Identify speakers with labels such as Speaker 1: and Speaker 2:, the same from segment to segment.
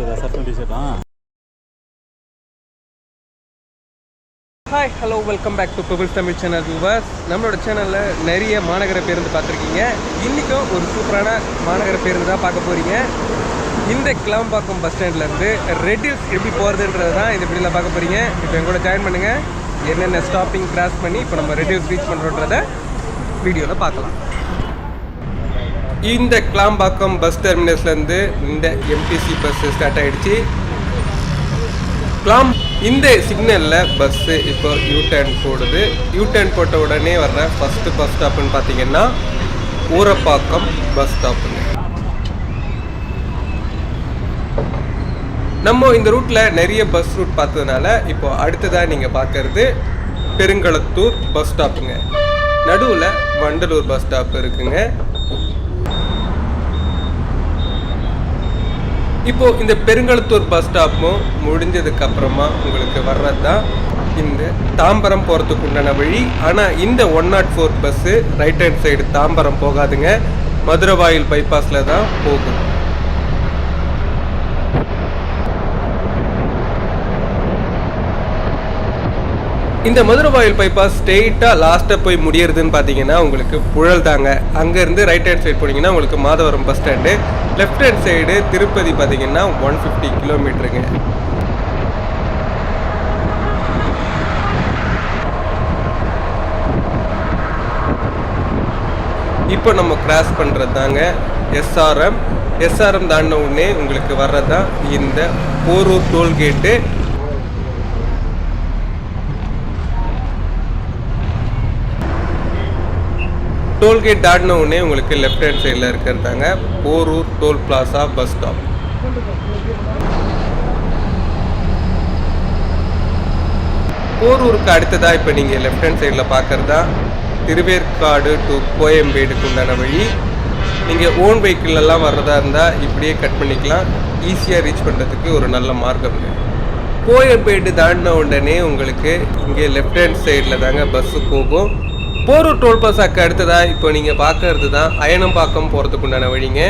Speaker 1: இருக்குதா சர்டன் டிஷர்ட்டா
Speaker 2: hi hello welcome back to bubbles Tamil channel viewers நம்மளோட சேனலில் நிறைய மாநகர பேருந்து பார்த்துருக்கீங்க. இன்றைக்கும் ஒரு சூப்பரான மாநகர பேருந்து தான் பார்க்க போகிறீங்க இந்த கிளம்பாக்கம் பஸ் ஸ்டாண்ட்லேருந்து ரெட் ஹில்ஸ் எப்படி போகிறதுன்றது தான் இந்த வீடியோவில் பார்க்க போகிறீங்க இப்போ எங்கூட ஜாயின் பண்ணுங்கள் என்னென்ன ஸ்டாப்பிங் கிராஸ் பண்ணி இப்போ நம்ம ரெட் ஹில்ஸ் ரீச் பண்ணுறோன்றத வீடியோவில் பார்க்கலாம். இந்த கிளாம்பாக்கம் பஸ் டெர்மினஸ்லேருந்து இந்த எம்டிசி பஸ் ஸ்டார்ட் ஆகிடுச்சு கிளாம் இந்த சிக்னலில் பஸ்ஸு இப்போ யூ டர்ன் போடுது. யூ டர்ன் போட்ட உடனே வர்ற ஃபஸ்ட்டு பஸ் ஸ்டாப்னு பார்த்தீங்கன்னா ஊரப்பாக்கம் பஸ் ஸ்டாப்புங்க நம்ம இந்த ரூட்டில் நிறைய பஸ் ரூட் பார்த்ததுனால இப்போ அடுத்ததாக நீங்கள் பார்க்கறது பெருங்களத்தூர் பஸ் ஸ்டாப்புங்க நடுவில் வண்டலூர் பஸ் ஸ்டாப் இருக்குங்க. இப்போ இந்த பெருங்களத்தூர் பஸ் ஸ்டாப்பும் முடிஞ்சதுக்கு அப்புறமா உங்களுக்கு வர்றது தான் இந்த தாம்பரம் போகிறதுக்கு உண்டான வழி. ஆனால் இந்த one nought four bus right hand side Tambaram போகாதுங்க. Maduravoyal பைபாஸில் தான் போகும். இந்த மதுரை வாயில் பைபாஸ் ஸ்ட்ரெயிட்டாக லாஸ்ட்டாக போய் முடியறதுன்னு பார்த்தீங்கன்னா உங்களுக்கு புழல் தாங்க. அங்கேருந்து ரைட் ஹேண்ட் சைடு போனீங்கன்னா உங்களுக்கு Madhavaram bus stand left hand side Tirupati பார்த்தீங்கன்னா ஒன் ஃபிஃப்டி கிலோமீட்டருங்க இப்போ நம்ம கிராஸ் பண்ணுறது தாங்க எஸ்ஆர்எம் எஸ்ஆர்எம் தாண்டின உடனே உங்களுக்கு வர்றது தான் இந்த போரூர் டோல்கேட்டு டோல்கேட் தாண்டின உடனே உங்களுக்கு லெஃப்ட் ஹேண்ட் சைடில் இருக்கிறதாங்க Porur toll plaza bus stop போரூருக்கு அடுத்ததாக இப்போ நீங்கள் லெஃப்ட் ஹேண்ட் சைடில் பார்க்குறதா திருவேற்காடு டு கோயம்பேடுக்கு உண்டான வழி. நீங்கள் ஓன் வெஹிக்கிள்லாம் வர்றதா இருந்தால் இப்படியே கட் பண்ணிக்கலாம். ஈஸியாக ரீச் பண்ணுறதுக்கு ஒரு நல்ல மார்க்கம். கோயம்பேடு தாண்டின உடனே உங்களுக்கு இங்கே லெஃப்ட் ஹேண்ட் சைடில் தாங்க பஸ்ஸு போகும். போரூர் டோல் பாஸாக்கு அடுத்ததாக இப்போ நீங்கள் பார்க்கறது தான் அயனம்பாக்கம் போகிறதுக்கு உண்டான வழிங்க.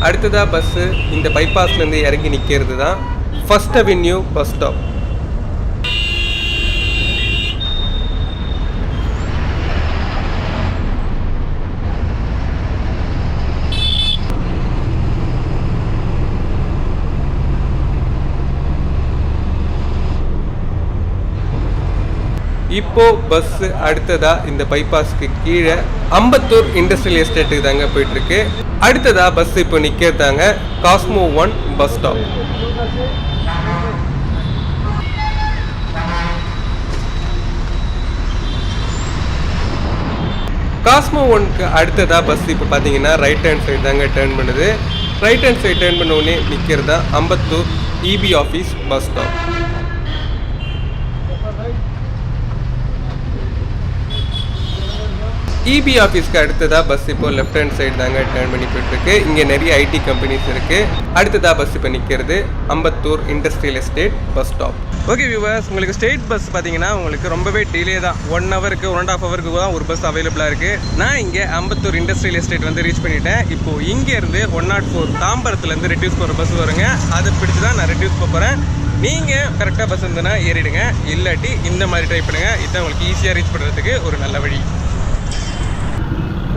Speaker 2: அடுத்ததாக பஸ்ஸு இந்த பைபாஸ்லேருந்து இறங்கி நிற்கிறது தான் ஃபஸ்ட் அவென்யூ பஸ் ஸ்டாப் இப்போ பஸ் அடுத்ததா இந்த பைபாஸ்க்கு கீழே அம்பத்தூர் இண்டஸ்ட்ரியல் எஸ்டேட்டுக்கு தாங்க போயிட்டு இருக்கு அடுத்ததா பஸ் இப்போ நிக்கிறதாங்க Cosmo one bus stop Cosmo ஒன்க்கு அடுத்ததா பஸ் இப்போ பார்த்தீங்கன்னா ரைட் ஹேண்ட் சைடு தாங்க டேர்ன் பண்ணுது. ரைட் ஹேண்ட் சைடு டேர்ன் பண்ண உடனே நிற்கிறதா Ambattur EB office bus stop EB ஆஃபீஸ்க்கு அடுத்ததாக பஸ் இப்போ லெஃப்ட் ஹேண்ட் சைடு தாங்க டேர்ன் பண்ணி போயிட்டுருக்கு இங்கே நிறைய ஐடி கம்பெனிஸ் இருக்குது அடுத்ததாக பஸ் இப்போ நிற்கிறது Ambattur industrial estate bus stop okay viewers உங்களுக்கு ஸ்டேட் பஸ் பார்த்தீங்கன்னா உங்களுக்கு ரொம்பவே டிலே தான். ஒன் ஹவருக்கு ஒன் அண்ட் ஆஃப் ஹவருக்கு தான் ஒரு பஸ் அவைலபிளாக இருக்குது நான் இங்கே அம்பத்தூர் இண்டஸ்ட்ரியல் எஸ்டேட் வந்து ரீச் பண்ணிட்டேன். இப்போ இங்கேருந்து ஒன் நாட் ஃபோர் தாம்பரத்துலேருந்து ரெடியூஸ் போகிற பஸ் வருங்க. அதை பிடிச்சி தான் நான் ரெடியூஸ் போகிறேன் நீங்கள் கரெக்டாக பஸ் இருந்ததுன்னா ஏறிடுங்க. இல்லாட்டி இந்த மாதிரி ட்ரை பண்ணுங்கள் இதுதான் உங்களுக்கு ஈஸியாக ரீச் பண்ணுறதுக்கு ஒரு நல்ல வழி.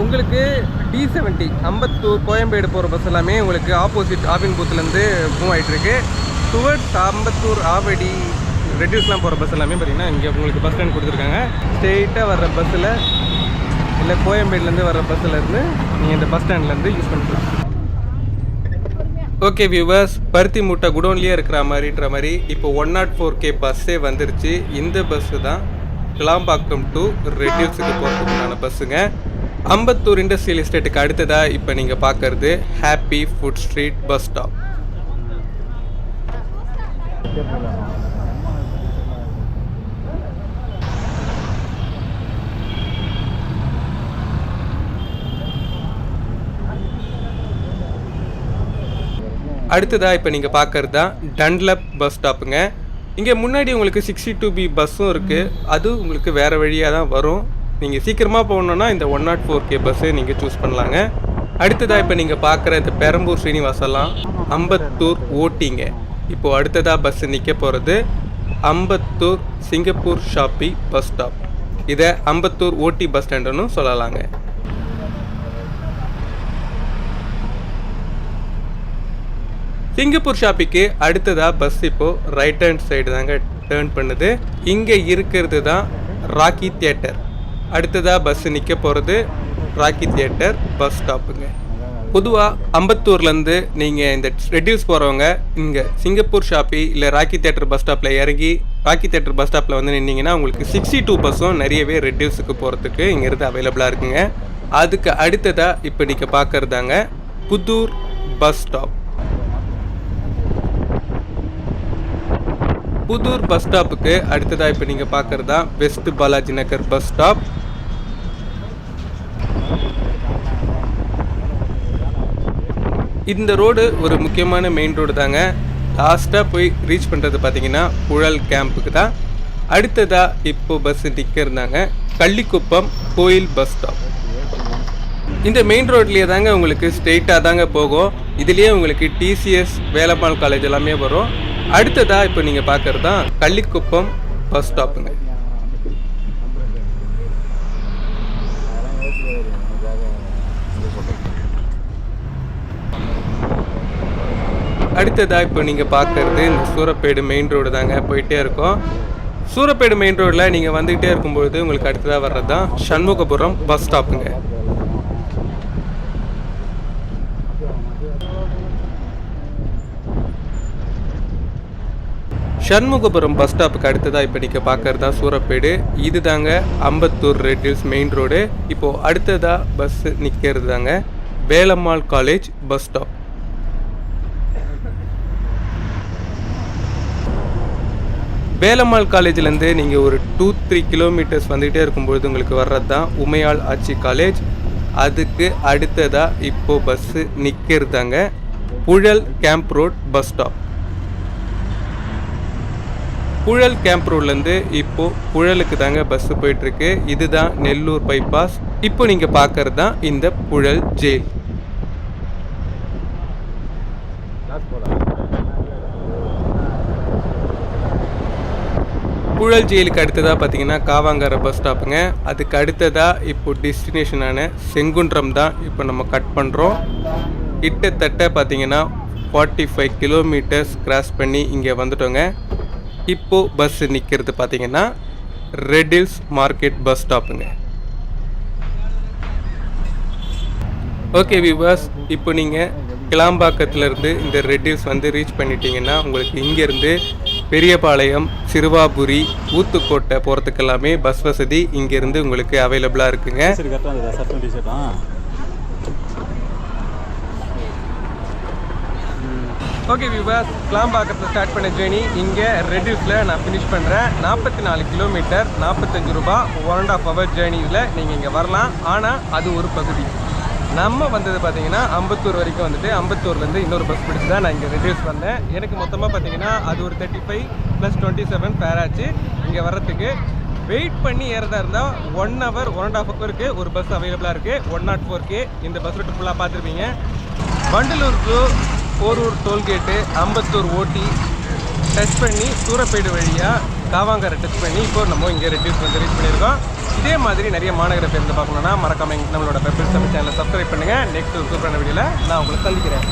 Speaker 2: உங்களுக்கு டி செவன்ட்டி அம்பத்தூர் கோயம்பேடு போகிற பஸ் எல்லாமே உங்களுக்கு ஆப்போசிட் ஆவின் பூத்துலேருந்து மூவ் ஆகிட்டுருக்கு டுவர்ட்ஸ் அம்பத்தூர் ஆவடி ரெடியூஸ்லாம் போகிற பஸ் எல்லாமே பார்த்திங்கன்னா இங்கே உங்களுக்கு பஸ் ஸ்டாண்ட் கொடுத்துருக்காங்க. ஸ்ட்ரெயிட்டாக வர்ற பஸ்ஸில் இல்லை கோயம்பேடுலேருந்து வர்ற பஸ்ஸில் இருந்து நீங்கள் இந்த பஸ் ஸ்டாண்ட்லேருந்து யூஸ் பண்ணிக்கலாம். ஓகே வியூவர்ஸ் பருத்தி மூட்டை குடோன்லேயே இருக்கிற மாதிரின்ற மாதிரி இப்போ ஒன் நாட் ஃபோர் கே பஸ்ஸே வந்துருச்சு. இந்த பஸ்ஸு தான் கிளாம்பாக்கம் டு ரெட்யூஸுக்கு போகிறதுக்குண்டான பஸ்ஸுங்க அம்பத்தூர் இண்டஸ்ட்ரியல் எஸ்டேட்டுக்கு அடுத்ததாக இப்போ நீங்கள் பார்க்கறது happy food street bus stop அடுத்ததாக இப்போ நீங்கள் பார்க்கறது தான் டன்லப் பஸ் ஸ்டாப்புங்க இங்கே முன்னாடி உங்களுக்கு சிக்ஸ்டி டூ பி பஸ்ஸும் இருக்குது அது உங்களுக்கு வேறு வழியாக தான் வரும். நீங்கள் சீக்கிரமாக போகணுன்னா இந்த ஒன் நாட் ஃபோர் கே பஸ்ஸை நீங்கள் சூஸ் பண்ணலாங்க. அடுத்ததாக இப்போ நீங்கள் பார்க்குற இந்த பெரம்பூர் ஸ்ரீனிவாசலாம் அம்பத்தூர் ஓட்டிங்க. இப்போது அடுத்ததாக பஸ் நிற்க போகிறது Ambattur Singapore shoppe bus stop இதை அம்பத்தூர் ஓட்டி பஸ் ஸ்டாண்டுன்னு சொல்லலாங்க. சிங்கப்பூர் ஷாப்பிக்கு அடுத்ததாக பஸ் இப்போது ரைட் ஹேண்ட் சைடு தாங்க டேர்ன் பண்ணுது. இங்கே இருக்கிறது தான் ராக்கி தியேட்டர். அடுத்ததாக பஸ்ஸு நிற்க போகிறது ராக்கி தியேட்டர் பஸ் ஸ்டாப்புங்க பொதுவாக அம்பத்தூர்லேருந்து நீங்கள் இந்த ரெடியூஸ் போகிறவங்க இங்கே சிங்கப்பூர் ஷாப்பி இல்லை ராக்கி தியேட்டர் பஸ் ஸ்டாப்பில் இறங்கி ராக்கி தியேட்டர் பஸ் ஸ்டாப்பில் வந்து நின்னீங்கன்னா உங்களுக்கு சிக்ஸ்டி டூ பஸ்ஸும் நிறையவே ரெடியூஸுக்கு போகிறதுக்கு இங்கேருந்து அவைலபிளாக இருக்குங்க. அதுக்கு அடுத்ததாக இப்போ நீங்கள் பார்க்குறதாங்க Puthur bus stop Puthur bus ஸ்டாப்புக்கு அடுத்ததாக இப்போ நீங்கள் பார்க்குறது தான் west Balaji Nagar bus stop. இந்த ரோடு ஒரு முக்கியமான மெயின் ரோடு தாங்க. லாஸ்ட்டாக போய் ரீச் பண்ணுறது பார்த்தீங்கன்னா புழல் கேம்புக்கு தான். அடுத்ததாக இப்போ பஸ் நிற்கிறதாங்க கள்ளிக்குப்பம் கோயில் பஸ் ஸ்டாப் இந்த மெயின் ரோட்லேயே தாங்க உங்களுக்கு ஸ்ட்ரெயிட்டாக தாங்க போகும். இதுலேயே உங்களுக்கு டிசிஎஸ் வேலம்மாள் காலேஜ் எல்லாமே வரும். அடுத்ததாக இப்போ நீங்கள் பார்க்குறது தான் கள்ளிக்குப்பம் பஸ் ஸ்டாப்புங்க. அடுத்ததாக இப்போ நீங்கள் பார்க்குறது இந்த சூரப்பேடு மெயின் ரோடு தாங்க போயிட்டே இருக்கோம். சூரப்பேடு மெயின் ரோடில் நீங்கள் வந்துகிட்டே இருக்கும்பொழுது உங்களுக்கு அடுத்ததாக வர்றது தான் சண்முகபுரம் பஸ் ஸ்டாப்புங்க. சண்முகபுரம் பஸ் ஸ்டாப்புக்கு அடுத்ததாக இப்போ நீங்கள் பார்க்குறதா சூரப்பேடு இது தாங்க அம்பத்தூர் ரெட்டில்ஸ் மெயின் ரோடு இப்போது அடுத்ததாக பஸ் நிற்கிறது தாங்க Velammal college bus stop Velammal காலேஜ்லேருந்து நீங்கள் ஒரு டூ த்ரீ கிலோமீட்டர்ஸ் வந்துகிட்டே இருக்கும்பொழுது உங்களுக்கு வர்றது தான் உமையாள் ஆட்சி காலேஜ் அதுக்கு அடுத்ததாக இப்போது bus நிற்கிறதாங்க Puzhal camp road bus stop Puzhal camp ரோட்லேருந்து இப்போது புழலுக்கு தாங்க பஸ்ஸு போயிட்டுருக்கு. இதுதான் நெல்லூர் பைபாஸ் இப்போ நீங்கள் பார்க்கறது தான் இந்த புழல் ஜெயில் புழல் ஜெயிலுக்கு அடுத்ததாக பார்த்தீங்கன்னா காவாங்கரை பஸ் ஸ்டாப்புங்க அதுக்கு அடுத்ததாக இப்போ டெஸ்டினேஷனான செங்குன்றம் தான் இப்போ நம்ம கட் பண்ணுறோம் கிட்டத்தட்ட பார்த்தீங்கன்னா ஃபார்ட்டி ஃபைவ் கிலோமீட்டர்ஸ் கிராஸ் பண்ணி இங்கே வந்துட்டோங்க. இப்போது பஸ் நிற்கிறது பார்த்தீங்கன்னா ரெடில்ஸ் மார்க்கெட் பஸ் ஸ்டாப்புங்க ஓகே விவாஸ் இப்போ நீங்கள் கிளாம்பாக்கத்துலேருந்து இந்த ரெட்டில்ஸ் வந்து ரீச் பண்ணிட்டீங்கன்னா உங்களுக்கு இங்கேருந்து பெரியபாளையம் சிறுவாபுரி ஊத்துக்கோட்டை போகிறதுக்கு எல்லாமே பஸ் வசதி இங்கேருந்து உங்களுக்கு அவைலபிளாக இருக்குங்க.
Speaker 1: ஓகே வியூவர்ஸ் கிளாம் சர்ட்டும்
Speaker 2: ஸ்டார்ட் பண்ண ஜேர்னி இங்கே ரெடியூஸில் நான் ஃபினிஷ் பண்ணுறேன் நாற்பத்தி நாலு கிலோமீட்டர் நாற்பத்தஞ்சு ரூபா ஒன் அண்ட் ஆஃப் ஹவர் ஜேர்னியில் நீங்கள் இங்கே வரலாம். ஆனால் அது ஒரு பகுதி. நம்ம வந்தது பார்த்தீங்கன்னா அம்பத்தூர் வரைக்கும் வந்துட்டு அம்பத்தூர்லேருந்து இன்னொரு பஸ் பிடிச்சி தான் நான் இங்கே ரெடியூஸ் வந்தேன். எனக்கு மொத்தமாக பார்த்தீங்கன்னா அது ஒரு thirty five plus twenty seven பேராச்சு இங்கே வர்றதுக்கு வெயிட் பண்ணி ஏறதா இருந்தால் one hour one and half ஹவருக்கு ஒரு பஸ் அவைலபிளாக இருக்குது ஒன் நாட் ஃபோர்க்கு இந்த பஸ் ரூட் ஃபுல்லாக பார்த்துருப்பீங்க. வண்டலூர் டு போரூர் டோல்கேட்டு அம்பத்தூர் ஓட்டி டச் பண்ணி சூரப்பேடு வழியாக காவாங்கரை டச் பண்ணி இப்போ நம்ம இங்கே ரெடியூஸ் வந்து ரீச் பண்ணியிருக்கோம். இதே மாதிரி நிறைய மாநகர பேருந்து பார்க்கணுன்னா மறக்காம நம்மளோட பெப்பிள் சமைச்ச சேனலை சப்ஸ்கிரைப் பண்ணுங்கள் நெக்ஸ்ட் ஒரு சூப்பரான வீடியோவில் நான் உங்களை சந்திக்கிறேன்.